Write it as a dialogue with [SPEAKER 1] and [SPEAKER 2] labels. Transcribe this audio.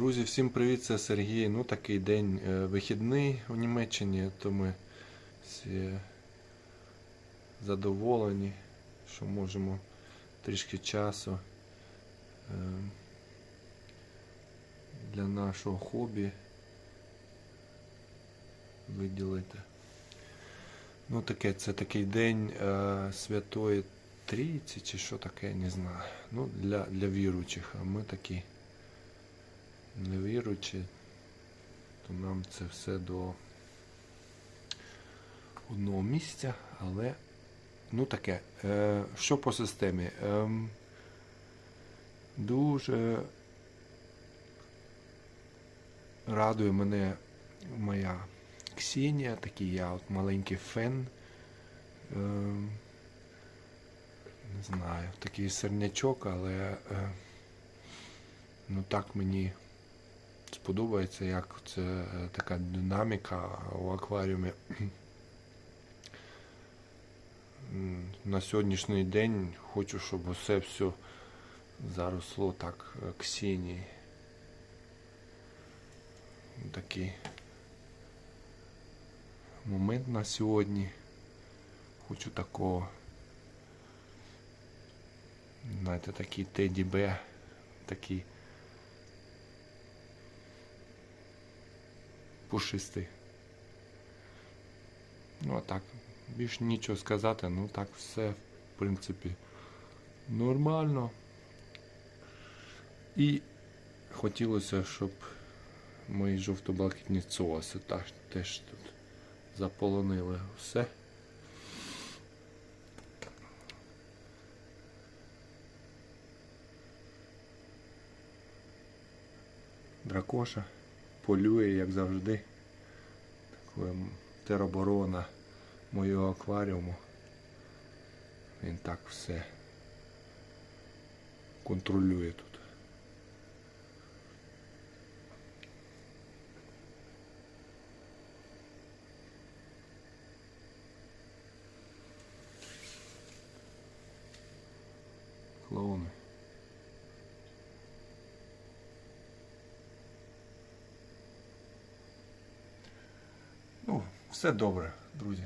[SPEAKER 1] Друзі, всім привіт, це Сергій. Ну такий день е, вихідний в Німеччині, то ми всі задоволені, що можемо трішки часу е, для нашого хобі виділити. Ну таке, це такий день е, Святої Трійці чи що таке, не знаю. Ну, для, для віруючих, а ми такі не віруючи, то нам це все до одного місця, але ну таке. Е, що по системі? Е, дуже радує мене моя Ксенія, такий я от маленький фен. Е, не знаю, такий сернячок, але е, ну так мені сподобається, як це е, така динаміка у акваріумі. На сьогоднішній день хочу, щоб усе все заросло так е, Ксенії. Такий момент на сьогодні. Хочу такого. Знаєте, такий Теді Б, такий пушистий. Ну а так, більш нічого сказати, ну так все, в принципі, нормально. І хотілося, щоб мої жовто-блакитні так, теж тут заполонили все. Дракоша полює, як завжди. Такою тероборона моєго акваріуму. Він так все контролює тут. Клоуни. Ну, все добре, друзі.